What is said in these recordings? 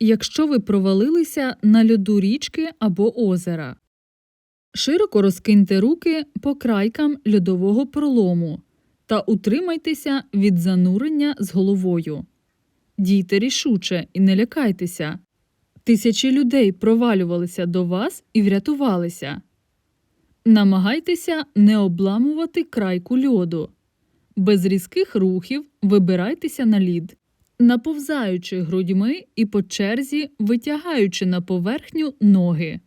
якщо ви провалилися на льоду річки або озера. Широко розкиньте руки по крайкам льодового пролому та утримайтеся від занурення з головою. Дійте рішуче і не лякайтеся. Тисячі людей провалювалися до вас і врятувалися. Намагайтеся не обламувати крайку льоду. Без різких рухів вибирайтеся на лід, наповзаючи грудьми і по черзі витягаючи на поверхню ноги.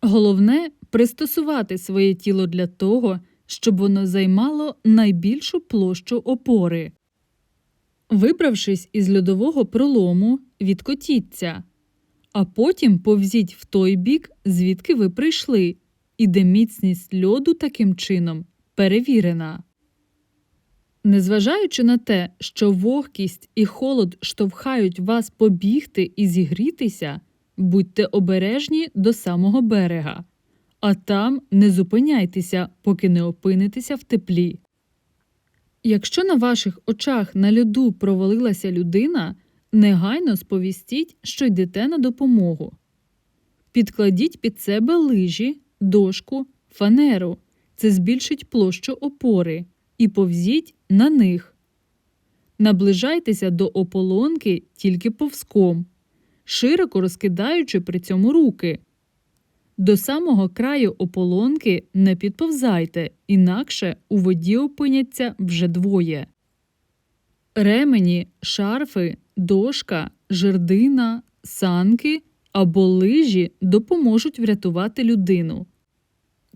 Головне пристосувати своє тіло для того, щоб воно займало найбільшу площу опори. Вибравшись із льодового пролому, відкотіться, а потім повзіть в той бік, звідки ви прийшли, і де міцність льоду таким чином перевірена. Незважаючи на те, що вогкість і холод штовхають вас побігти і зігрітися, будьте обережні до самого берега, а там не зупиняйтеся, поки не опинитеся в теплі. Якщо на ваших очах на льоду провалилася людина, негайно сповістіть, що йдете на допомогу. Підкладіть під себе лижі, дошку, фанеру. Це збільшить площу опори і повзіть на них. Наближайтеся до ополонки тільки повзком, широко розкидаючи при цьому руки. До самого краю ополонки не підповзайте, інакше у воді опиняться вже двоє. Ремені, шарфи, дошка, жердина, санки або лижі допоможуть врятувати людину.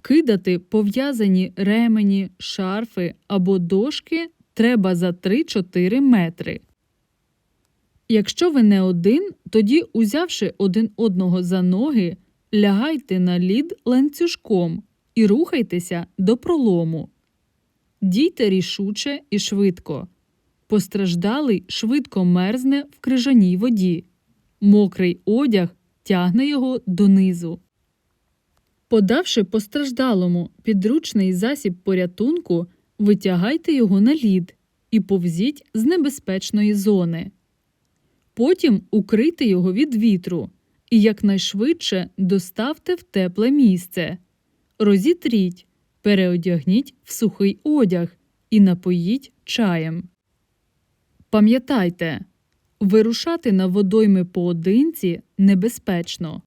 Кидати пов'язані ремені, шарфи або дошки треба за 3-4 метри. Якщо ви не один, тоді, узявши один одного за ноги, лягайте на лід ланцюжком і рухайтеся до пролому. Дійте рішуче і швидко. Постраждалий швидко мерзне в крижаній воді. Мокрий одяг тягне його донизу. Подавши постраждалому підручний засіб порятунку, витягайте його на лід і повзіть з небезпечної зони. Потім укрийте його від вітру і якнайшвидше доставте в тепле місце. Розітріть, переодягніть в сухий одяг і напоїть чаєм. Пам'ятайте, вирушати на водойми поодинці небезпечно.